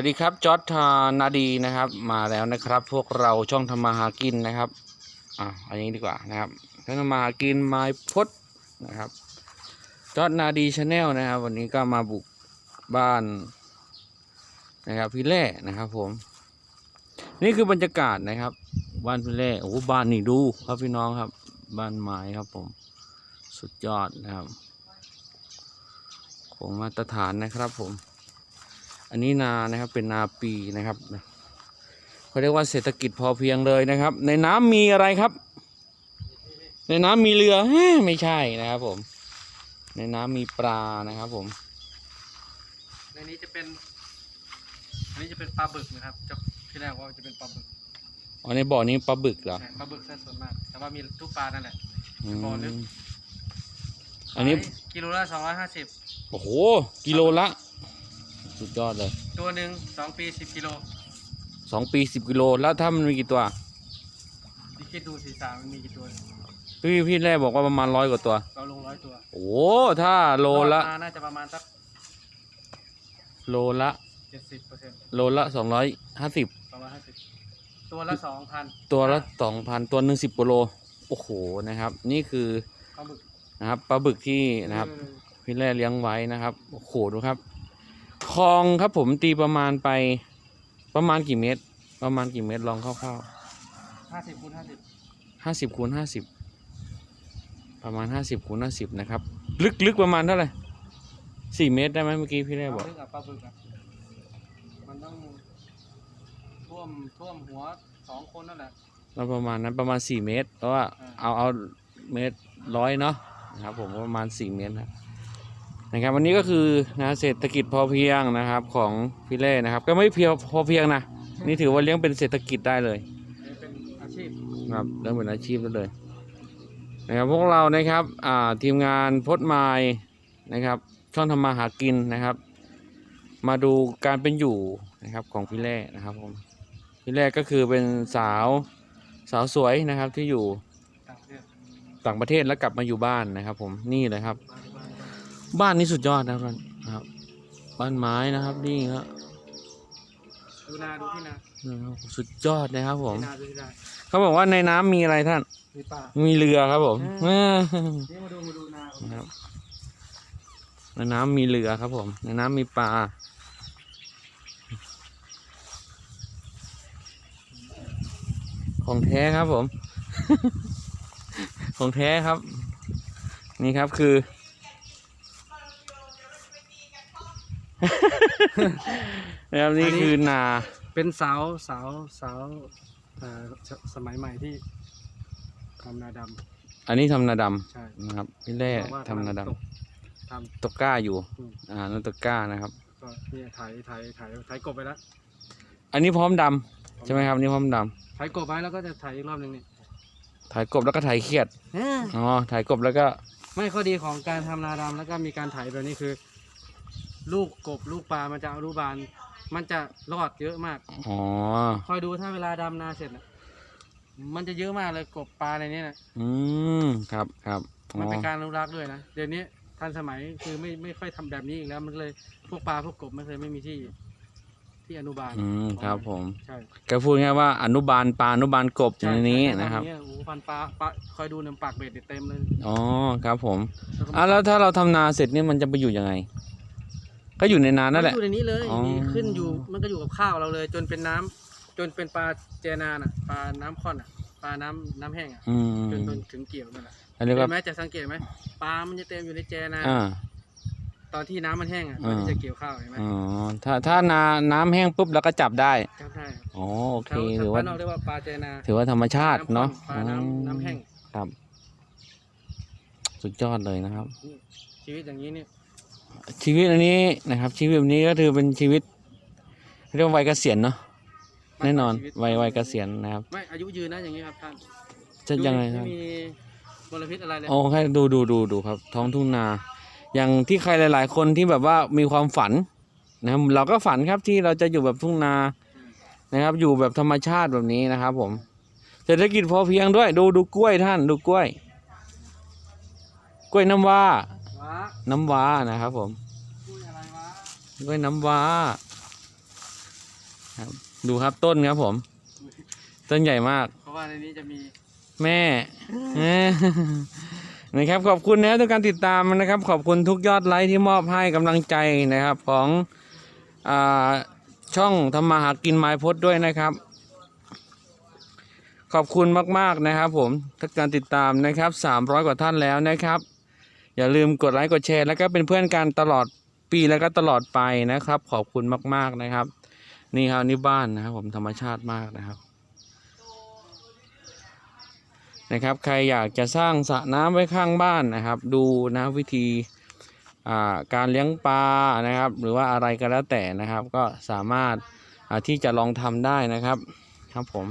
วัสดีครับจอร์ดนาดีนะครับ มาแล้วนะครับ พวกเราช่องทำมาหากินนะครับอะอันนี้ดีกว่านะครับช่องทำมาหากินไม้พดนะครับจอร์ดนาดีชาแนลนะครับ วันนี้ก็มาบุกบ้านนะครับพี่เล่นะครับผม นี่คือบรรยากาศนะครับ บ้านพี่เล่โอ้บ้านนี่ดูครับพี่น้องครับ บ้านไม้ครับผม สุดยอดนะครับคงมาตรฐานนะครับผม อันนี้นานะครับเป็นนาปีนะครับเขาเรียกว่าเศรษฐกิจพอเพียงเลยนะครับ ในน้ำมีอะไรครับ ในน้ำมีเรือแฮะไม่ใช่นะครับผม ในน้ำมีปลานะครับผม ในนี้จะเป็น อันนี้จะเป็นปลาบึกนะครับจะที่แรกว่าจะเป็นปลาบึกอ๋อในบ่อนี้ปลาบึกเหรอใช่ปลาบึกซะส่วนมาก แต่ว่ามีทุกปลานั่นแหละอืมบ่อลึกอันนี้ขายกิโลละสองร้อยห้าสิบโอ้โหกิโลละ สุดยอดเลย ตัวหนึ่งสองปีสิบกิโลสองปีสิบกิโล แล้วถ้ามันมีกี่ตัว พี่คิดดูสีสามมันมีกี่ตัวพี่พี่แรกบอกว่าประมาณร้อยกว่าตัว เราลงร้อยตัวโอ้โหถ้าโลละ รอดมาน่าจะประมาณสักโลละเจ็ดสิบเปอร์เซ็นต์โลละสองร้อยห้าสิบสองร้อยห้าสิบตัวละสองพันตัวละสองพันตัวหนึ่งสิบกิโลโอ้โหนะครับ นี่คือปลาบึกนะครับปลาบึกที่นะครับ เออพี่แร่เลี้ยงไว้นะครับโอ้โหดูครับ คลองครับผมตีประมาณไปประมาณกี่เมตร ประมาณกี่เมตรลองคร่าวห้าสิบคูณห้าสิบๆห้าสิบคูณห้าสิบประมาณห้าสิบคูณห้าสิบนะครับ ลึกลึกประมาณเท่าไหร่สี่เมตรได้ไหมเมื่อกี้พี่แร่บอกปลาบึกอะปลาบึกอะมันต้องท่วมท่วมหัวสองคนนั่นแหละ เราประมาณนั้นประมาณสี่เมตรเพราะว่าอ่า เอาเอาเมตรร้อยเนาะนะครับผมก็ประมาณสี่เมตรนะ นะครับวันนี้ก็คือนะเศรษฐกิจพอเพียงนะครับของพี่เล่นะครับ ก็ไม่เพียงพอเพียงนะนี่ถือว่าเลี้ยงเป็นเศรษฐกิจได้เลยเป็นอาชีพครับเริ่มเป็นอาชีพแล้วเลยนะครับพวกเรานะครับอ่าทีมงานพดไมายนะครับ ช่องทำมาหากินนะครับ มาดูการเป็นอยู่นะครับของพี่แร่นะครับผมพี่แร่ก็คือเป็นสาวสาวสวยนะครับที่อยู่ต่างประเทศต่างประเทศแล้วกลับมาอยู่บ้านนะครับ ผมนี่เลยครับ บ้านบ้านบ้านนี้สุดยอดนะครับนะครับ บ้านไม้นะครับนี่ครับดูนาดูที่นานะครับสุดยอดนะครับ ผม ที่นาดูที่นาเขาบอกว่าในน้ำมีอะไรท่าน มีป่า มีเรือครับผมอืเออนี่มาดูมาดูนาผมนะครับในน้ำมีเรือครับผม ในน้ำมีปลา ของแท้ครับผม ของแท้ครับ นี่ครับคือ นะครับนี่คือนาเป็นสาวสาวสาวเอ่อสสมัยใหม่ที่ทำนาดอันนี้ทำนาดำใช่ำนะครับพี่แร่เพระว่ทำนาดกำลังตกทำตกก้าอยู่ อืมอ่านั่นตกก้านะครับำก็เนี่ยไถไถไถไถกบไปแล้วอันนี้พร้อมดำใช่ไหมครับอันนี่พร้อมดไถกบไปแล้วก็จะไถอีกรอบหนึ่งนี่ำถ่ายกบแล้วก็ถ่ายเครียดอ๋อ ถ่ายกบแล้วก็ ไม่ข้อดีของการทำนาดำแล้วก็มีการไถแบบนี้คือ ลูกกบลูกปลามันจะอนุบาล มันจะรอดเยอะมาก อ๋อ คอยดูถ้าเวลาดำนาเสร็จน่ะมันจะเยอะมากเลยกบปลาในนี้นะอืม ครับครับอ๋อมันเป็นการอนุรักษ์ด้วยนะเดี๋ยวนี้ทันสมัยคือไม่ไม่ค่อยทำแบบนี้อีกแล้วมันเลยพวกปลาพวกกบไม่เคยไม่มีที่ ที่อนุบาลอืม ครับผม ใช่ก็พูดง่ายๆว่าอนุบาลปลาอนุบาลกบอใช่ยู่ในนี้ใช่นะครับทำอย่างเงี้ยโอ้โหพันปลาปลาคอยดูเนี่ยปากเบ็ดเนี่ยเต็มเลยอ๋อ ครับผม แล้วก็อะแล้วถ้าเราทำนาเสร็จนี่มันจะไปอยู่ยังไง ก็อยู่ในนานั่นแหละมัอยู่ในนี้เลยอ๋อมีขึ้นอยู่มันก็อยู่กับข้าวเราเลย จนเป็นน้ำจนเป็นปลาเจนาน่ะปลาน้ำค่อนอะปลาน้ำน้ำแห้งอะอืมจนจนถึงเกี่ยวนั่นแหละอันนี้เห็ก็นไหมจะสังเกตไหมปลามันจะเต็มอยู่ในแจนา อ่า ตอนที่น้ำมันแห้งอะอ่ามันจะเกี่ยวข้าวเห็นไหมอ๋อถ้าถ้านาน้ำแห้งปุ๊บเราก็จับได้จำได้อ๋อโอเคแถวถือบ้าว่านนอกเรียกว่าปลาเจนาถือว่าธรรมชาติเนาะปลาน้ำน้ำแห้ง ครับ สุดยอดเลยนะครับ ชีวิตอย่างนี้เนี่ย ชีวิตอันนี้นะครับ ชีวิตแบบนี้ก็ถือเป็นชีวิต เรียกว่าวัยเกษียณเนาะแน่นอนชีวิตวัยวัยเกษียณนะครับ ไม่อายุยืนนะอย่างนี้ครับท่านจะยังไงคไม่รับมีมลพิษอะไรเลยโอ้แค่ดูดูดูดูครับ ท้องทุ่งนา อย่างที่ใครหลาย ๆ คนที่แบบว่ามีความฝันนะครับเราก็ฝันครับที่เราจะอยู่แบบทุ่งนานะครับ อยู่แบบธรรมชาติแบบนี้นะครับ ผมเศรษฐกิจพอเพียงด้วย ดูดูกล้วยท่าน ดูกล้วย กล้วยน้ำว้า ว้าน้ำว้านะครับผมพูดอะไรวะกล้วยน้ำว้าครับดูครับต้นครับผม ต้นใหญ่มาก เพราะว่าในนี้จะมีแม่เอ้ยนะครับขอบคุณนะครับทุกการติดตามนะครับ ขอบคุณทุกยอดไลค์ที่มอบให้กำลังใจนะครับของอาช่องทำมาหากินไม้พดด้วยนะครับ ขอบคุณมาก ๆ นะครับผมทุกการติดตามนะครับ 300 กว่าท่านแล้วนะครับ อย่าลืมกดไลค์กดแชร์แล้วก็เป็นเพื่อนกันตลอดปีแล้วก็ตลอดไปนะครับ ขอบคุณมาก ๆนะครับ นี่ครับนี่บ้านนะครับ ผมธรรมชาติมากนะครับนะครับ ใครอยากจะสร้างสระน้ำไว้ข้างบ้านนะครับ ดูนะวิธีการเลี้ยงปลานะครับ หรือว่าอะไรก็แล้วแต่นะครับ ก็สามารถที่จะลองทำได้นะครับครับผม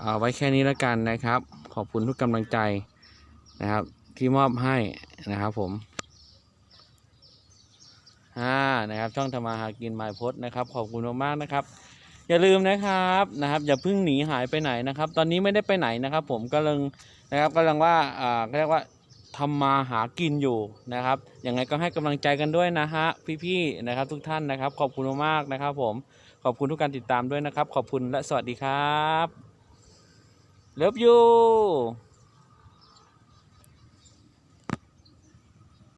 เอาไว้แค่นี้แล้วกันนะครับ ขอบคุณทุกกำลังใจนะครับ ที่มอบให้นะครับผมอ่านะครับช่องธรรมาหากินไมพดนะครับ ขอบคุณมากๆนะครับ อย่าลืมนะครับนะครับ อย่าเพิ่งหนีหายไปไหนนะครับ ตอนนี้ไม่ได้ไปไหนนะครับ ผมกำลังนะครับกำลังว่าอ่าเรียกว่าทำมาหากินอยู่นะครับ ยังไงก็ให้กำลังใจกันด้วยนะฮะพี่ๆนะครับ ทุกท่านนะครับ ขอบคุณมากๆนะครับ ผมขอบคุณทุกการติดตามด้วยนะครับ ขอบคุณและสวัสดีครับเลิฟยู